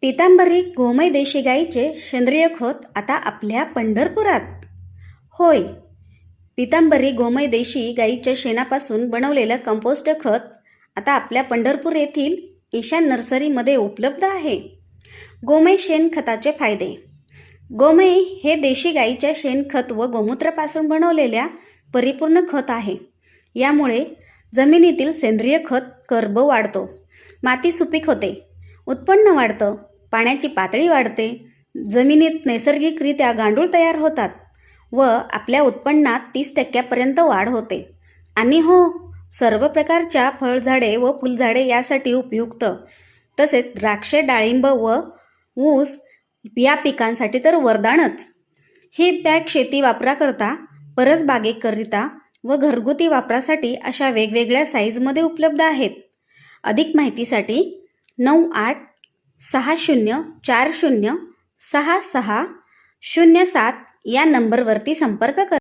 पितांबरी गोमय देशी गाईचे सेंद्रिय खत आता आपल्या पंढरपुरात. होय पितांबरी गोमय देशी गाईच्या शेणापासून बनवलेलं कंपोस्ट खत आता आपल्या पंढरपूर येथील ईशान नर्सरीमध्ये उपलब्ध आहे. गोमय शेणखताचे फायदे. गोमय हे देशी गाईच्या शेणखत व गोमूत्रापासून बनवलेल्या परिपूर्ण खत आहे. यामुळे जमिनीतील सेंद्रिय खत कर्ब वाढतो. माती सुपीक होते. उत्पन्न वाढतं. पाण्याची पातळी वाढते. जमिनीत नैसर्गिकरित्या गांडूळ तयार होतात व आपल्या उत्पन्नात तीस टक्क्यापर्यंत वाढ होते. आणि हो सर्व प्रकारच्या फळझाडे व फुलझाडे यासाठी उपयुक्त. तसेच द्राक्षे डाळिंब व ऊस या पिकांसाठी तर वरदानच. ही पॅक शेती वापराकरता परसबागेकरिता व घरगुती वापरासाठी अशा वेगवेगळ्या साईजमध्ये उपलब्ध आहेत. अधिक माहितीसाठी नऊ आठ सहा शून्य चार शून्य सहा सहा शून्य सात या नंबरवरती संपर्क करा.